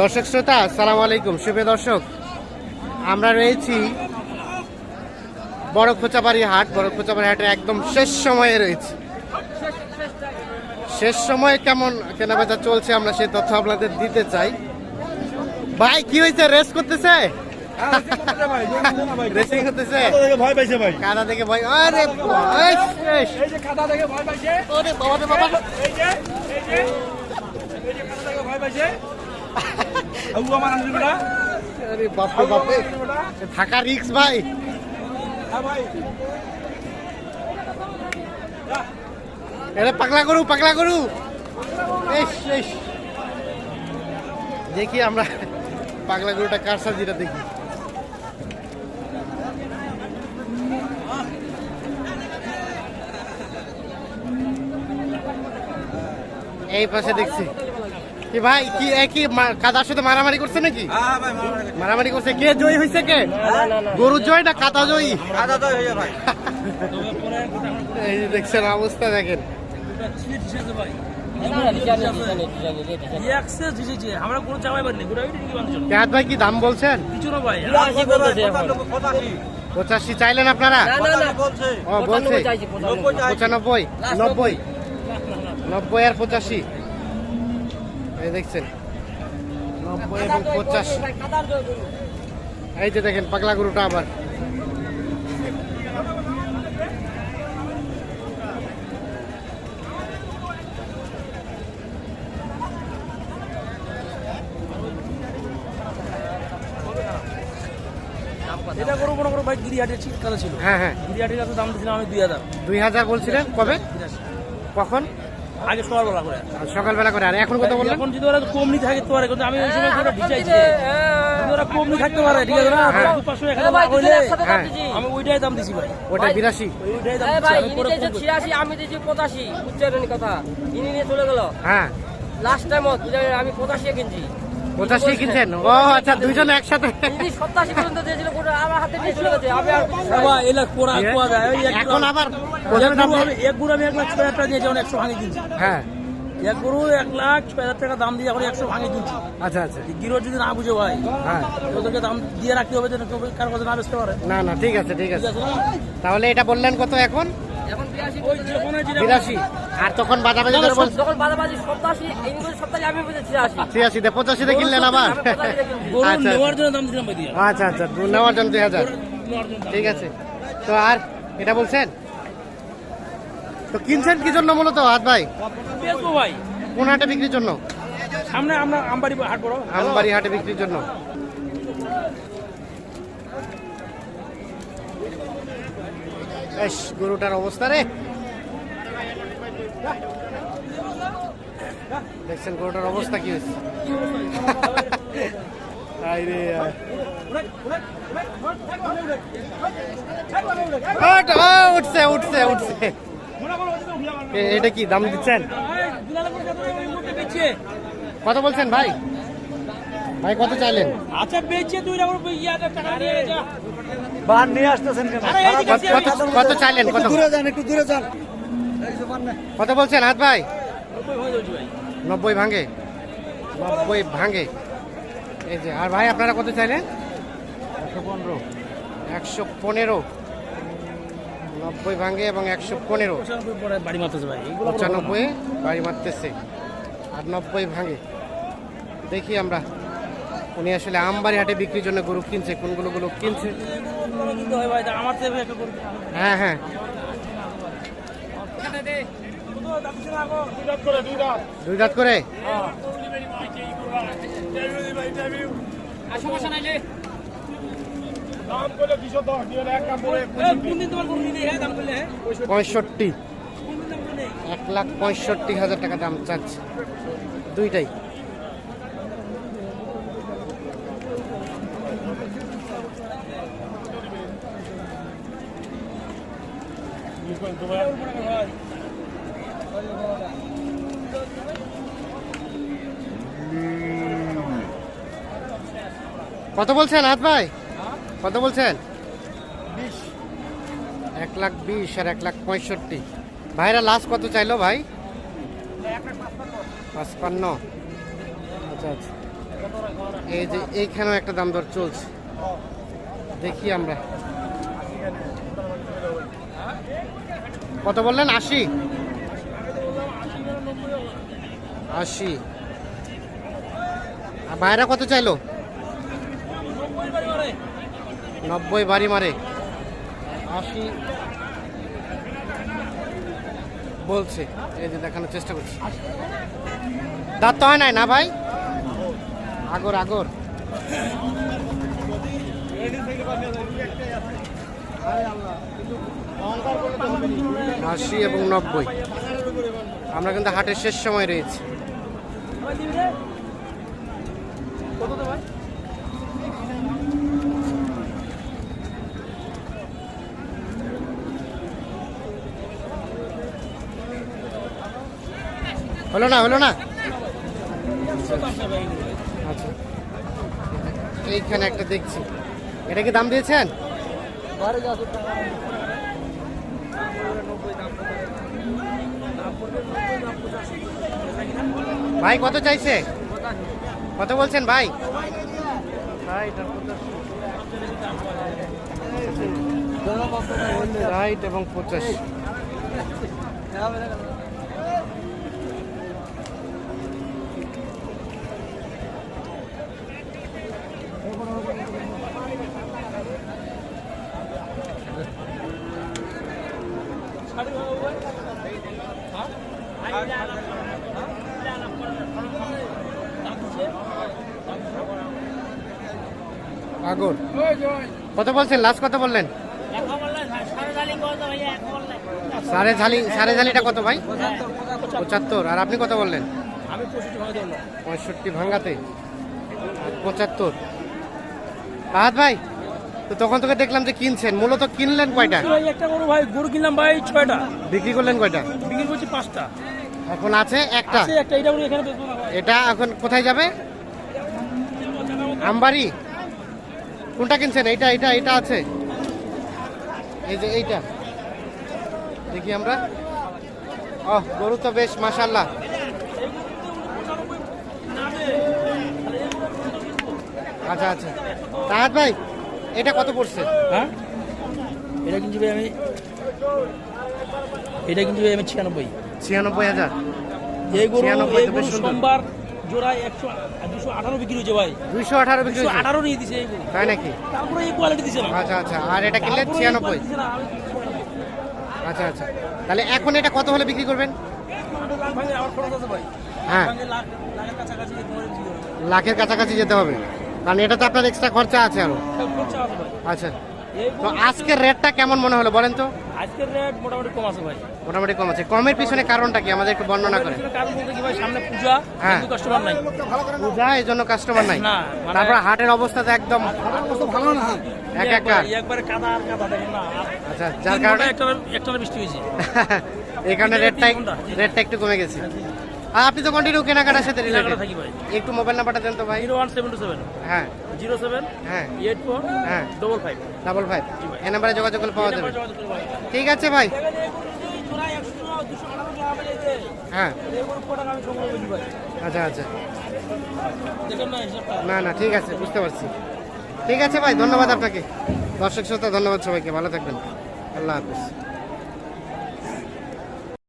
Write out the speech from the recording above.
দর্শক শ্রোতা সালাম আলাইকুম শুভ দর্শক আমরা রয়েছি বড় খোঁচাবাড়ি হাট বড় খোঁচাবাড়ি হাটের একদম শেষ সময়ে রয়েছে শেষ সময়ে কেমন কেনাবেচা চলছে আমরা সেই তথ্য আপনাদের দিতে চাই ভাই কি হয়েছে রেস করতেছে রেসিং করতেছে ভয় ভাই কাদা থেকে ভয় আরে আরে বাপরে বাপরে। থাকা রিক্স ভাই। হ্যাঁ আরে পাগলা করু পাগলা করু দেখি আমরা পাগলা গরুটা কার সাজিটা দেখি। এই পাশে দেখছি। কি ভাই কি একই কাদার সাথে মারামারি করছে নাকি? হ্যাঁ মারামারি করছে। কে? জয়ী হয়েছে কে? গরু জয় না কাদা জয়ী? হয়ে ভাই। এই যে দেখছেন অবস্থা দেখেন। ভাই। কি দাম বলছেন? পঁচাশি। চাইলেন আপনারা? বলছে। পঁচানব্বই নব্বই নব্বই আর পঁচাশি। এই দেখছেন নব্বই এবং পঁচাশি। এই যে দেখেন পাগলা গরুটা আবার। এটা করব মনে করো ভাই গিরিহাটের ঠিক কথা ছিল। হ্যাঁ হ্যাঁ। গিরিহাটের কাছে দাম দিয়েছিলাম আমি দুই হাজার। দুই হাজার বলছিলেন কবে? কখন? আগে সকালবেলা করে সকালবেলা করে আর এখন কথা বললাম এখন যদি ওরা কমনি থাকে তো পারে কিন্তু আমি ওই সময় ওরা ভিজাইছি ওরা কমনি থাকতে পারে ঠিক আছে না? হ্যাঁ। পাঁচশো এক হাজার হইলে হ্যাঁ। আমি ওইটাই দাম দিছি ভাই। ওটা বিরাশি। ওইটাই দাম ভাই ইনি দিয়েছে। ছিয়াশি আমি দিয়েছি পঁচাশি। উচ্চারণের কথা? ইনি নিয়ে চলে গেল? হ্যাঁ। লাস্ট টাইম আমি পঁচাশি কিনছি। পঁচাশি কিনছেন ও আচ্ছা দুইজন একসাথে। এখন আবার এক গুঁড়ো আমি এক লাখ ছয় টাকা দিয়ে একশো ভাঙে কিনছি। হ্যাঁ। এক গুঁড়ো এক লাখ ছয় হাজার টাকা দাম দিয়ে এখন একশো ভাঙে কিনছি। আচ্ছা আচ্ছা। গিরো যদি না বুঝে ভাই হ্যাঁ। ওদেরকে দাম দিয়ে রাখতে হবে যেন কেউ কারও কাছে না বেচতে পারে। না না ঠিক আছে ঠিক আছে। ঠিক আছে না? তাহলে এটা বললেন কত এখন? বিরাশি। আর তখন বাজাবাজি বাজাবাজি সপ্তাহে আমি বলছি কিনলেন আবার? আচ্ছা নেওয়ার জন্য দাম দিলাম ভাই আচ্ছা আচ্ছা নেওয়ার জন্য। ঠিক আছে। তো আর এটা বলছেন? তো কিনছেন কি জন্য মূলত হাত ভাই? বেচবো ভাই। কোন হাটে বিক্রির জন্য? সামনে আমরা আমবাড়ি হাট বড়। আমবাড়ি হাটে বিক্রির জন্য। বেশ গরুটার অবস্থা রে। দেখছেন গরুটার অবস্থা কি হয়েছে? উঠছে উঠছে উঠছে। এটা কি দাম দিচ্ছেন? কত বলছেন ভাই? ভাই কত চাইলেন? আচ্ছা বেচে দুই টাকার ইয়াটা টাকা নিয়ে যা। বান নিয়ে আসতেছেন কেন? কত চাইলেন? কত দূরে যান একটু দূরে যান। কত বলছেন হাত ভাই? নব্বই হয়ে যাচ্ছে ভাই। নব্বই ভাঙে। নব্বই ভাঙে। এই যে আর ভাই আপনারা কত চাইলেন? একশো পনেরো। একশো পনেরো। নব্বই ভাঙে এবং একশো পনেরো। পঁচানব্বই বাড়ি মারতেছে। আর নব্বই ভাঙে। দেখি আমরা। উনি আসলে আমবাড়ি হাটে বিক্রির জন্য গরু কিনছে, কোনগুলো গুলো কিনছে? হয় হ্যাঁ। দুই দাঁত করে? পঁয়ষট্টি। এক লাখ পঁয়ষট্টি হাজার টাকা দাম চাচ্ছে। দুইটাই। কত বলছেন হাত ভাই? কত বলছেন? এক লাখ বিশ আর এক লাখ পঁয়ষট্টি। ভাইরা লাস্ট কত চাইলো ভাই? পাঁচপান্ন। আচ্ছা আচ্ছা। এই যে এইখানেও একটা দাম দর চলছে। দেখি আমরা। কত বললেন? আশি? আশি। আর বাইরা কত চাইলো? নব্বই বাড়ি মারে। আশি। বলছে। এই যে দেখানোর চেষ্টা করছি। দাঁত তো হয় নাই না ভাই? আগর আগর। আশি এবং নব্বই। আমরা কিন্তু হাটের শেষ সময় রয়েছি। হলো না হলো না? আচ্ছা। এইখানে একটা দেখছি। এটা কি দাম দিয়েছেন? ভাই কত চাইছে কত বলছেন ভাই রাইট এবং পঁচাশ আগর কত বলছেন? লাস্ট কত বললেন? সাড়ে ঝালি সাড়ে ঝালিটা কত ভাই? পঁচাত্তর। আর আপনি কত বললেন? পঁয়ষট্টি ভাঙা দিলাম পঁয়ষট্টি ভাঙাতে পঁচাত্তর। আহাত ভাই তো তখন তোকে দেখলাম যে কিনছেন। মূলত কিনলেন কয়টা? একটা গরু ভাই গরু কিনলাম ভাই ছয়টা। বিক্রি করলেন কয়টা? বিক্রি করছি পাঁচটা। এখন আছে একটা। একটা এটা এখানে এটা কোথায় যাবে? আমবাড়ি। কোনটা কিনছেন? এইটা এইটা এইটা আছে। এই যে এইটা। দেখি আমরা। ও গরু তো বেশ মাশাল্লাহ আচ্ছা আচ্ছা। রাহাত ভাই এটা কত পড়ছে? হ্যাঁ? এটা ভাই আমি এটা ভাই আমি ছিয়ানব্বই। ছিয়ানব্বই হাজার। এই গরু এই গরু সোমবার জোড়ায় একশো দুশো আঠারো বিক্রি হয়েছে ভাই। দুইশো আঠারো বিক্রি হয়েছে। আঠারো নিয়ে দিছে তাই নাকি? তারপরে এই কোয়ালিটি দিছে না। আচ্ছা আচ্ছা। আর এটা কিনলে ছিয়ানব্বই। আচ্ছা আচ্ছা। তাহলে এখন এটা কত হলে বিক্রি করবেন? হ্যাঁ। লাখের কাছাকাছি যেতে হবে কারণ এটা তো আপনার এক্সট্রা খরচা আছে আরও। আচ্ছা। তো আজকের রেটটা কেমন মনে হলো বলেন তো? আজকের রেট মোটামুটি কম আছে ভাই। মোটামুটি কম আছে। কমের পিছনে কারণটা কি? আমাদের একটু বর্ণনা করেন। এখানে কারণ বলতে কি ভাই সামনে পূজা হ্যাঁ। কাস্টমার নাই। পূজা এই জন্য কাস্টমার নাই। না, মানে- তারপর হাটের অবস্থা তো একদম এক একার একবার- কাদা আর কাদা দেখেন না আচ্ছা যার কারণে একটা একটা বৃষ্টি হয়েছে। কারণে রেটটা রেটটা একটু কমে গেছে। আপনি তো কন্টিনিউ কেনাকাটার সাথে রিলেটেড থাকি ভাই। একটু মোবাইল নাম্বারটা দেন তো ভাই। Zero one seven two seven. হ্যাঁ। জিরো সেভেন হ্যাঁ। এইট ফোর হ্যাঁ। ডবল ফাইভ ডাবল ফাইভ এই নাম্বারে যোগাযোগ করলে পাওয়া যাবে। ঠিক আছে ভাই। হ্যাঁ। আচ্ছা আচ্ছা। না না ঠিক আছে বুঝতে পারছি। ঠিক আছে ভাই ধন্যবাদ আপনাকে। দর্শক শ্রোতা ধন্যবাদ সবাইকে। ভালো থাকবেন। আল্লাহ হাফিজ।